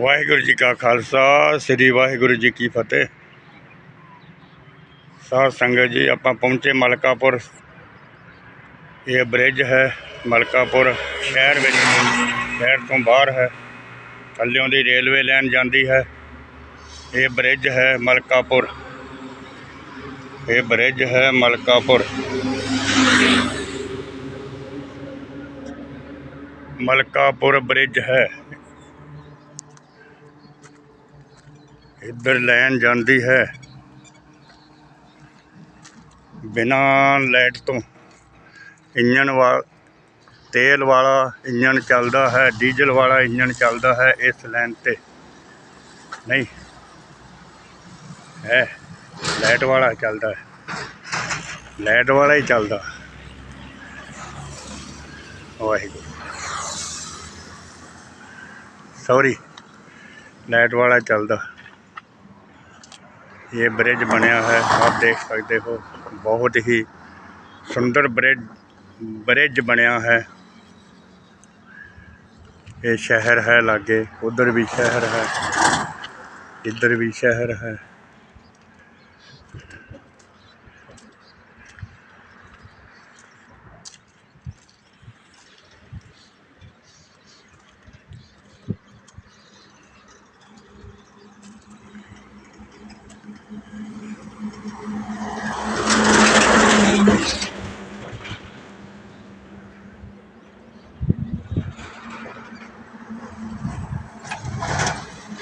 ਵਾਹਿਗੁਰੂ ਜੀ ਕਾ ਖਾਲਸਾ, ਸ੍ਰੀ ਵਾਹਿਗੁਰੂ ਜੀ ਕੀ ਫਤਿਹ। ਸਾਧ ਸੰਗਤ ਜੀ, ਆਪਾਂ ਪਹੁੰਚੇ ਮਲਕਾਪੁਰ। ਇਹ ਬ੍ਰਿਜ ਹੈ, ਮਲਕਾਪੁਰ ਸ਼ਹਿਰ ਵਿੱਚ, ਸ਼ਹਿਰ ਤੋਂ ਬਾਹਰ ਹੈ। ਥੱਲਿਓਂ ਦੀ ਰੇਲਵੇ ਲਾਈਨ ਜਾਂਦੀ ਹੈ। ਇਹ ਬ੍ਰਿਜ ਹੈ, ਮਲਕਾਪੁਰ। ਇਹ ਬ੍ਰਿਜ ਹੈ, ਮਲਕਾਪੁਰ। ਮਲਕਾਪੁਰ ਬ੍ਰਿਜ ਹੈ। ਇੱਧਰ ਲਾਈਨ ਜਾਂਦੀ ਹੈ। ਬਿਨਾਂ ਲਾਈਟ ਤੋਂ ਇੰਜਨ ਵਾਲ ਤੇਲ ਵਾਲਾ ਇੰਜਨ ਚੱਲਦਾ ਹੈ, ਡੀਜ਼ਲ ਵਾਲਾ ਇੰਜਨ ਚੱਲਦਾ ਹੈ ਇਸ ਲਾਈਨ ਤੇ। ਨਹੀਂ, ਹੈ, ਲਾਈਟ ਵਾਲਾ ਚੱਲਦਾ ਹੈ। ਲਾਈਟ ਵਾਲਾ ਹੀ ਚੱਲਦਾ। ਵਾਹਿਗੁਰੂ। ਸੌਰੀ ਲਾਈਟ ਵਾਲਾ ਚੱਲਦਾ। ਇਹ ਬ੍ਰਿਜ ਬਣਿਆ ਹੈ। ਆਪ ਦੇਖ ਸਕਦੇ ਹੋ, ਬਹੁਤ ਹੀ ਸੁੰਦਰ ਬ੍ਰਿਜ ਬ੍ਰਿਜ ਬਣਿਆ ਹੈ। ਇਹ ਸ਼ਹਿਰ ਹੈ ਲਾਗੇ, ਉਧਰ ਵੀ ਸ਼ਹਿਰ ਹੈ, ਇੱਧਰ ਵੀ ਸ਼ਹਿਰ ਹੈ।